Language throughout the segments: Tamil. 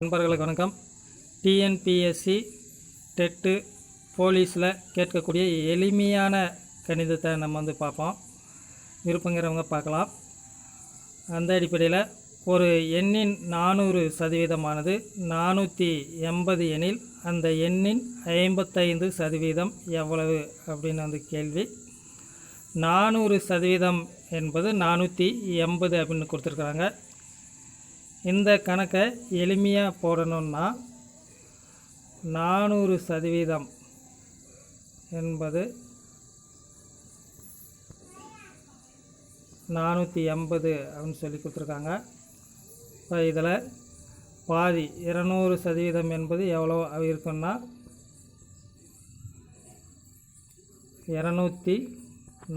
நண்பர்களுக்கு வணக்கம். டிஎன்பிஎஸ்சி டெட்டு போலீஸில் கேட்கக்கூடிய எளிமையான கணிதத்தை நம்ம வந்து பார்ப்போம். விருப்பங்கிறவங்க பார்க்கலாம். அந்த அடிப்படையில் ஒரு எண்ணின் நானூறு சதவீதமானது நானூற்றி எண்பது எனில் அந்த எண்ணின் ஐம்பத்தைந்து சதவீதம் எவ்வளவு அப்படின்னு வந்து கேள்வி. நானூறு சதவீதம் என்பது நானூற்றி எண்பது அப்படின்னு கொடுத்துருக்குறாங்க. இந்த கணக்கை எளிமையாக போடணும்னா நானூறு சதவீதம் என்பது நானூற்றி எண்பது அப்படின்னு சொல்லி கொடுத்துருக்காங்க. இப்போ இதில் பாதி இருநூறு சதவீதம் என்பது எவ்வளோ இருக்குன்னா இரநூத்தி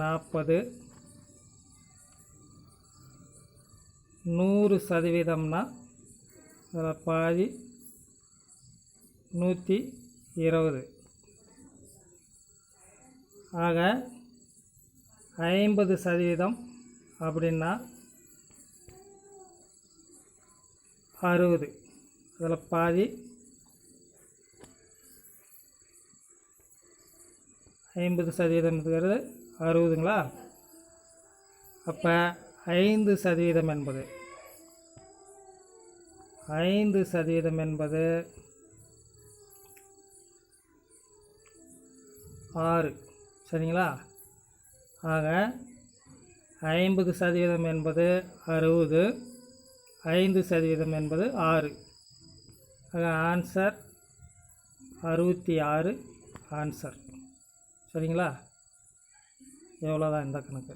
நாற்பது நூறு சதவீதம்னா அதில் பாதி நூற்றி இருபது. ஆக ஐம்பது சதவீதம் அப்படின்னா அறுபது. அதில் பாதி ஐம்பது சதவீதம்ங்கிறது அறுபதுங்களா? அப்போ ஐந்து சதவீதம் என்பது. ஐந்து சதவீதம் என்பது ஆறு. சரிங்களா? ஆக ஐம்பது சதவீதம் என்பது அறுபது ஐந்து சதவீதம் என்பது ஆறு. ஆக ஆன்சர் அறுபத்தி ஆறு ஆன்சர். சரிங்களா? எவ்வளோதான் இந்த கணக்கு?